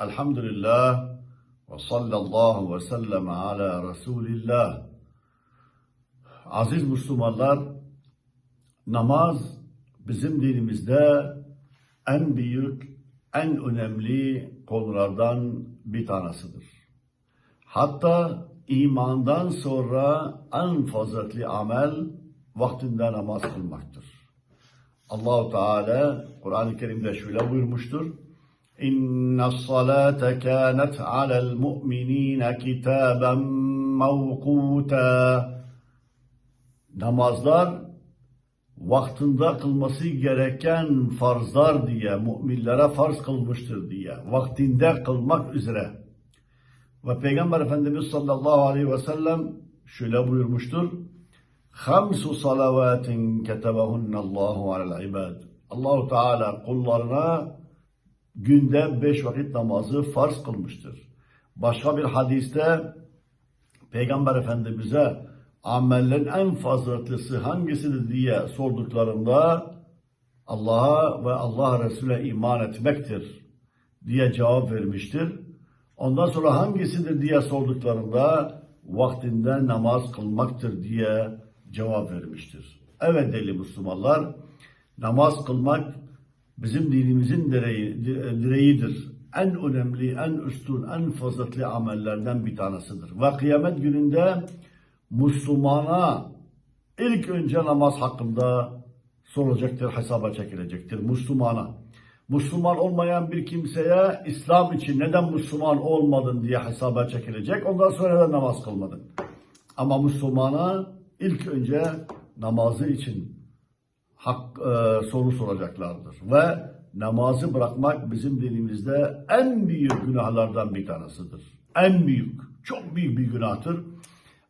Elhamdülillah ve sallallahu ve sellem ala Resulillah. Aziz Müslümanlar, namaz bizim dinimizde en büyük, en önemli konulardan bir tanesidir. Hatta imandan sonra en faziletli amel vaktinde namaz kılmaktır. Allahu Teala Kur'an-ı Kerim'de şöyle buyurmuştur. İnne salate kânet alel mu'minîne kitâben mevkûtâ. Namazlar vaktinde kılması gereken farzlar diye, müminlere farz kılmıştır diye, vaktinde kılmak üzere. Ve Peygamber Efendimiz sallallahu aleyhi ve sellem şöyle buyurmuştur. Hamsu salavatin ketebehunallahu alel ibad. Allahu Teala kullarına günde beş vakit namazı farz kılmıştır. Başka bir hadiste Peygamber Efendimiz'e amellerin en faziletlisi hangisidir diye sorduklarında Allah'a ve Allah Resulü'ne iman etmektir diye cevap vermiştir. Ondan sonra hangisidir diye sorduklarında vaktinde namaz kılmaktır diye cevap vermiştir. Evet değerli Müslümanlar, namaz kılmak bizim dinimizin direği, direğidir. En önemli, en üstün, en faziletli amellerden bir tanesidir. Ve kıyamet gününde Müslümana ilk önce namaz hakkında sorulacaktır, hesaba çekilecektir. Müslümana. Müslüman olmayan bir kimseye İslam için neden Müslüman olmadın diye hesaba çekilecek. Ondan sonra neden namaz kılmadın. Ama Müslümana ilk önce namazı için hak, e, soru soracaklardır. Ve namazı bırakmak bizim dinimizde en büyük günahlardan bir tanesidir. En büyük, çok büyük bir günahtır.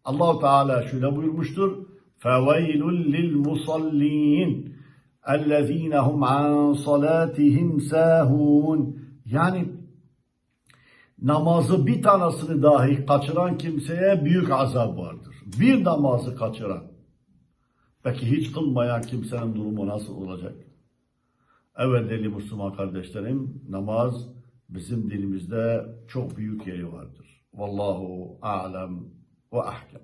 Allahu Teala şöyle buyurmuştur. فَوَيْلٌ لِلْمُصَلِّينَ اَلَّذ۪ينَ هُمْ عَنْ صَلَاتِهِمْ سَاهُونَ Yani namazı bir tanesini dahi kaçıran kimseye büyük azap vardır. Bir namazı kaçıran. Peki hiç kılmayan kimsenin durumu nasıl olacak? Değerli Müslüman kardeşlerim, namaz bizim dilimizde çok büyük yeri vardır. Vallahu alem ve ahkem.